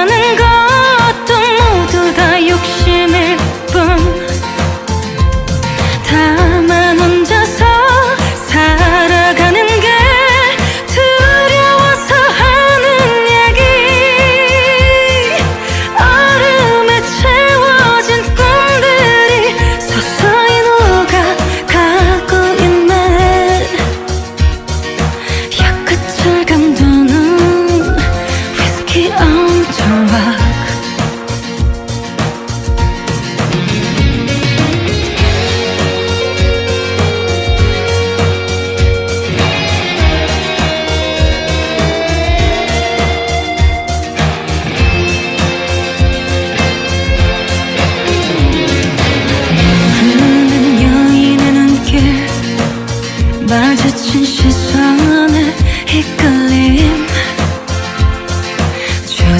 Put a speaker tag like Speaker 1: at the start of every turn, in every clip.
Speaker 1: 즐겁다는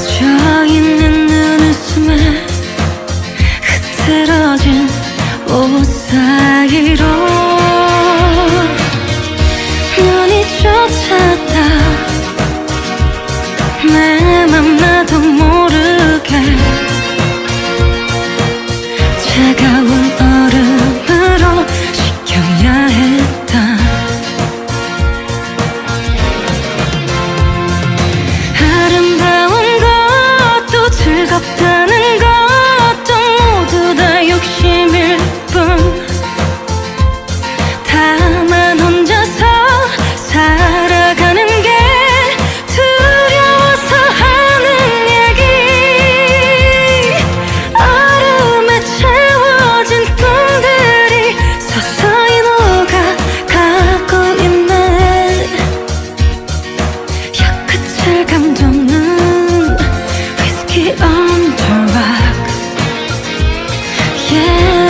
Speaker 1: 젖어있는 눈웃음에 흐트러진 옷 사이로 눈이 쫓았다. 내 맘 나도 모르게 on the rock. Yeah.